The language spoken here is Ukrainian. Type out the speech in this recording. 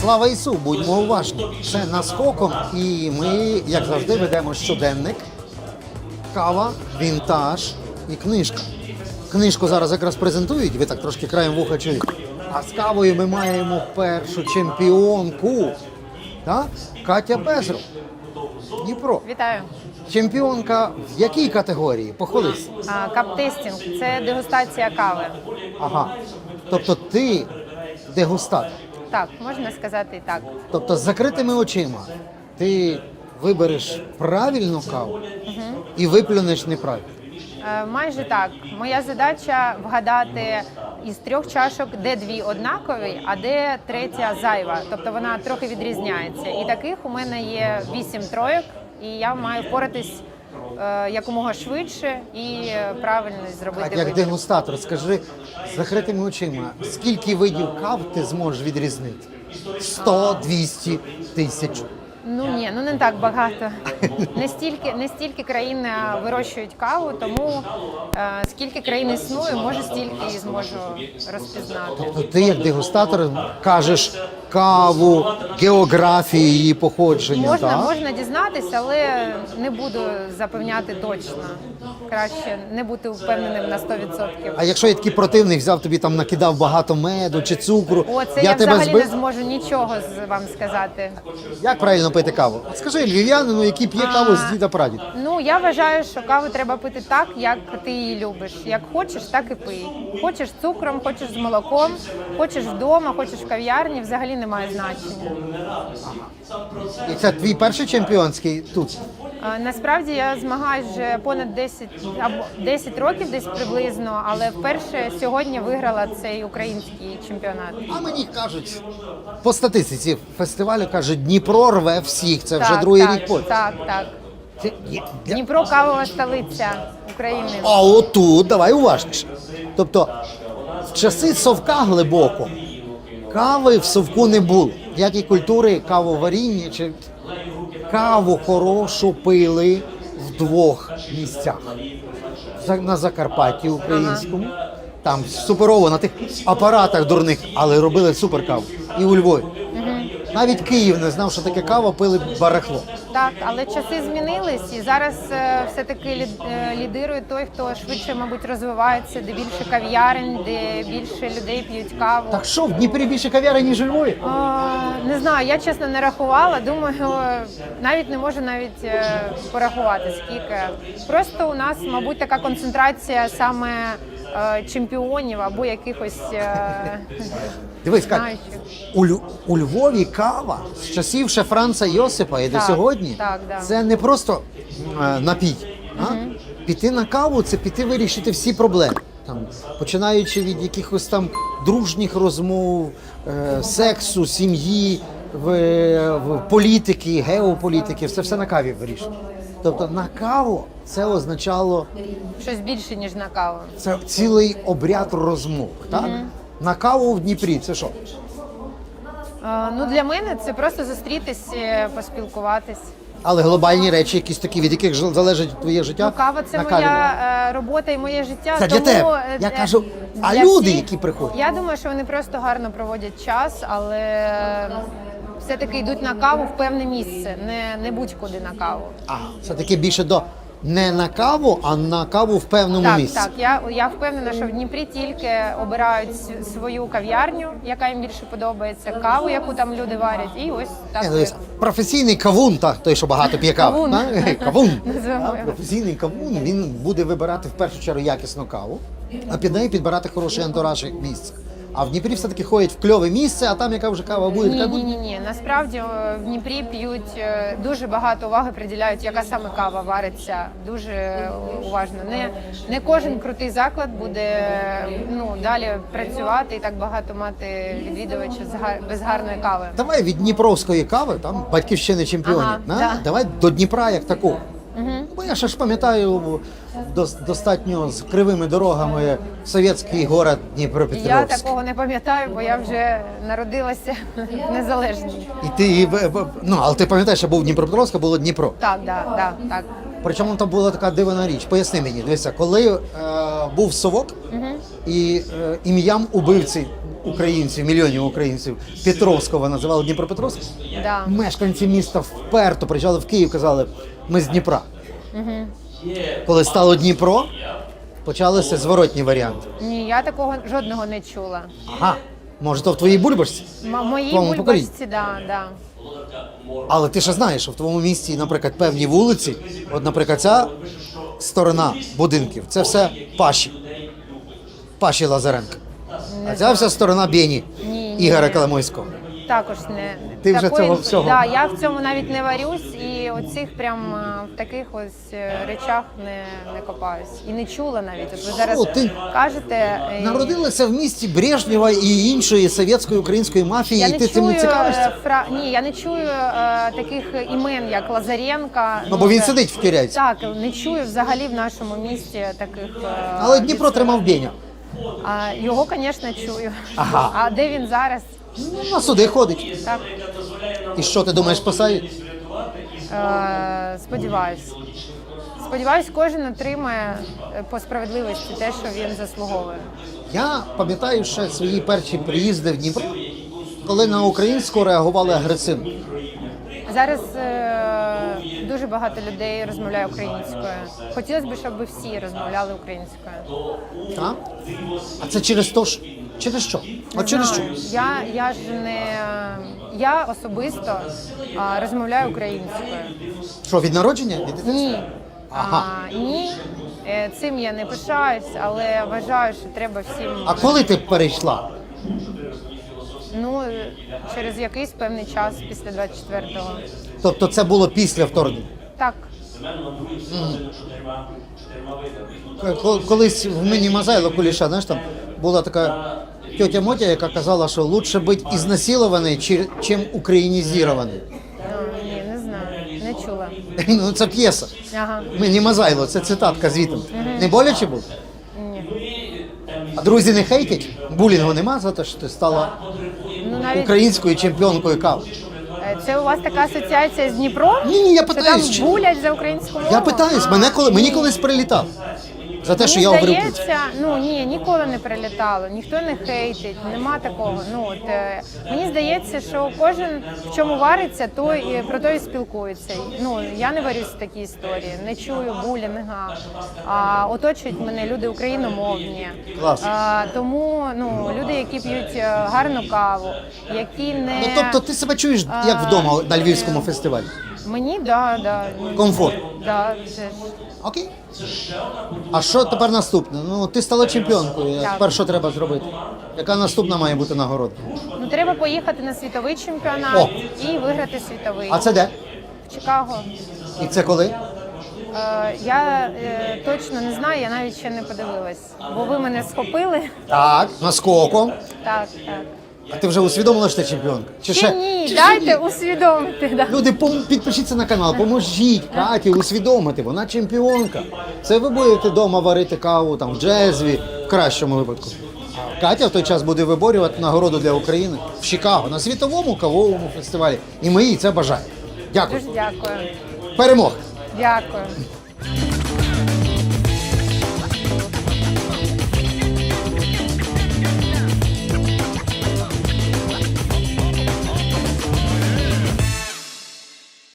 Слава Ісу, будьмо уважні. Це наскоком, і ми, як завжди, ведемо щоденник, кава, вінтаж і книжка. Книжку зараз якраз презентують, ви так трошки краєм вуха чуєте. А з кавою ми маємо першу чемпіонку. Так? Катя Безров. Дніпро. Вітаю. Чемпіонка в якій категорії? Похвались. А, Каптестінг це дегустація кави. Ага. Тобто ти дегустатор. Так, можна сказати і так. Тобто з закритими очима ти вибереш правильну каву і виплюнеш неправильно. Е, Майже так. Моя задача вгадати із трьох чашок, де дві однакові, а де третя зайва. Тобто вона трохи відрізняється. І таких у мене є вісім троєк, і я маю впоратись якомога швидше і е, правильно зробити як вибір. дегустатор, скажи з закритими очима, скільки видів кав ти зможеш відрізнити? 100, 200, тисячу. Ну ні, ну не так багато. Не стільки, не стільки країн вирощують каву, тому е, скільки країн існує, може стільки і зможу розпізнати. Тобто ти як дегустатор кажеш каву, географію її походження. Можна, так? можна дізнатися, але не буду запевняти точно. Краще не бути впевненим на 100%. А якщо я такий противник взяв тобі там накидав багато меду чи цукру, О, це я, тебе взагалі збив? не зможу нічого з вам сказати. Як правильно пити каву? Скажи львів'янину, який п'є каву з діда прадіда. Ну я вважаю, що каву треба пити так, як ти її любиш. Як хочеш, так і пий. Хочеш з цукром, хочеш з молоком, хочеш вдома, хочеш в кав'ярні, взагалі немає значення. І це твій перший чемпіонський тут. Е, Насправді я змагаюсь вже понад 10 або 10 років, десь приблизно, але вперше сьогодні виграла цей український чемпіонат. А мені кажуть, по статистиці фестивалю кажуть, Дніпро рве всіх. Це вже так, другий так, рік поспіль. Так, так. Це є- для- Дніпро кавова столиця України. А отут давай уважніше. Тобто, в часи совка глибоко кави в совку не було. Як і культури кавоваріння чи каву хорошу пили в двох місцях. На Закарпатті українському. Там суперово на тих апаратах дурних, але робили суперкаву. І у Львові. Навіть Київ не знав, що таке кава, пили барахло. Так, але часи змінились, і зараз е, все-таки лід- е, лідирує той, хто швидше, мабуть, розвивається, де більше кав'ярень, де більше людей п'ють каву. Так що, в Дніпрі більше кав'ярень, ніж у Львові? А, не знаю, я чесно не рахувала. Думаю, навіть не можу навіть е, порахувати скільки. Просто у нас, мабуть, така концентрація саме чемпіонів або якихось е, Дивись, Кать, у, Лю- у Львові кава з часів ще Франца Йосипа і до сьогодні так, да. це не просто е, напій. А? Піти на каву це піти вирішити всі проблеми. Там, починаючи від якихось там дружніх розмов, е, сексу, сім'ї, в, в політики, геополітики, все все на каві вирішити. Тобто на каву це означало щось більше ніж на каву. це цілий обряд розмов. Так? На каву в Дніпрі це що? Е, Ну для мене це просто зустрітись, е, поспілкуватись. Але глобальні речі, якісь такі, від яких ж- залежить твоє життя. Ну, кава це на каві моя е, робота і моє життя. Це для тому, тебе. е, Я е, кажу, а для люди, які приходять? Я думаю, що вони просто гарно проводять час, але все-таки йдуть на каву в певне місце, не, не будь-куди на каву. А, це таке більше до не на каву, а на каву в певному Так, місці. так. Я, я впевнена, що в Дніпрі тільки обирають свою кав'ярню, яка їм більше подобається, каву, яку там люди варять, і ось так. Ні, ну, професійний кавун, так, той, що багато п'є каву. Кавун. Кавун. Так. Професійний кавун, він буде вибирати в першу чергу якісну каву, а під нею підбирати хороший антураж місце. А в Дніпрі все-таки ходять в кльове місце, а там яка вже кава буде, Ні, така ні, буде. ні, ні. Насправді в Дніпрі п'ють е, дуже багато уваги приділяють, яка саме кава вариться. Дуже е, уважно. Не, не кожен крутий заклад буде е, ну далі працювати і так багато мати відвідувачів з гар- без гарної кави. Давай від Дніпровської кави, там батьківщини чемпіонів. Ага, на? да. Давай до Дніпра як такого. Бо я ще ж пам'ятаю достатньо з кривими дорогами совєтський город Я такого не пам'ятаю, бо я вже народилася незалежній. І ти ну, але ти пам'ятаєш, що був Дніпропетровськ, а було Дніпро. Так, да, да, так. Причому там була така дивна річ. Поясни мені, дивися, коли е, був совок і е, ім'ям убивці українців, мільйонів українців Петровського називали Дніпропетровськ. Да. Мешканці міста вперто приїжджали в Київ, казали, ми з Дніпра. Коли стало Дніпро, почалися зворотні варіанти. Ні, я такого жодного не чула. Ага, може, то в твоїй бульбашці? М- моїй Твоєму поколінні? бульбашці, да, да. Але ти ж знаєш, що в твоєму місті, наприклад, певні вулиці, от, наприклад, ця сторона будинків, це все Паші. Паші Лазаренка. А ця вся сторона Бені Ні, ні, Ігоря. Коломойського. Також не Ти вже цього всього? Да, я в цьому навіть не варюсь, і оцих прям е, в таких ось е, речах не, не копаюсь. І не чула навіть. От ви зараз О, ти кажете. е, Народилася в місті Брежнєва і іншої совєтської української мафії, Я і не ти цим не чую цікавишся? е, фра... Ні, я не чую е, таких імен, як Лазаренка. Ну, бо він це- сидить в Киряйці. Так, не чую взагалі в нашому місті таких. е, Але Дніпро тримав Беня. А його, звісно, чую. Ага. А де він зараз? Ну, на суди ходить. Так. І що ти думаєш, посадять? Е, сподіваюсь. Сподіваюсь, кожен отримає е, по справедливості те, що він заслуговує. Я пам'ятаю ще свої перші приїзди в Дніпро, коли на українську реагували агресивно. Зараз е, дуже багато людей розмовляє українською. Хотілося б, щоб всі розмовляли українською. Так? А це через то, що через що? От через що? знаю. Я, я ж не я особисто а, розмовляю українською. Що від народження? Від дитинства? Ні. Ага. А, ні. Е, Цим я не пишаюсь, але вважаю, що треба всім А коли ти перейшла? Ну через якийсь певний час після 24-го. Тобто це було після вторгнення? Так. Ко- Колись в мені Мазайло Куліша, знаєш, там була така тьотя Мотя, яка казала, що лучше бути ізнасилований, чим українізований. Ну, ні, не знаю, не чула. Ну, це п'єса. Ага. Мені Мазайло, це цитатка звідти. Не боляче було? Ні. А друзі не хейтять? Булінгу нема за те, що ти стала Ну навіть українською чемпіонкою кав. е, це у вас така асоціація з Дніпро? Ні, ні, я Що питаюсь. чи- булять за українську мову? Я питаюсь, мене коли мені колись прилітав. За те, що я здається, ну ні, ніколи не прилітало, ніхто не хейтить, нема такого. Ну от е, мені здається, що кожен в чому вариться, той і про то і спілкується. Ну я не варюсь в такій історії, не чую булінга. А оточують мене люди україномовні. Клас. А, тому ну люди, які п'ють е, гарну каву, які не Ну тобто ти себе чуєш як вдома на Львівському фестивалі. Мені да, да Комфорт. Да, це ж. Окей. А що тепер наступне? Ну ти стала чемпіонкою. Так. Тепер що треба зробити? Яка наступна має бути нагорода? Ну треба поїхати на світовий чемпіонат О. і виграти світовий. А це де? В Чикаго. І це коли? Е, я е, точно не знаю, я навіть ще не подивилась, бо ви мене схопили. Так, наскоком. Так, так. А ти вже усвідомила, що ти чемпіонка? Чи ще? ні, чи дайте ні? усвідомити. Да. Люди, пом- підпишіться на канал, поможіть Каті усвідомити, вона чемпіонка. Це ви будете вдома варити каву там в джезві, в кращому випадку. Катя в той час буде виборювати нагороду для України в Чикаго на світовому кавовому фестивалі. І ми їй це бажаємо. Дякую. Дуже дякую. Перемог! Дякую.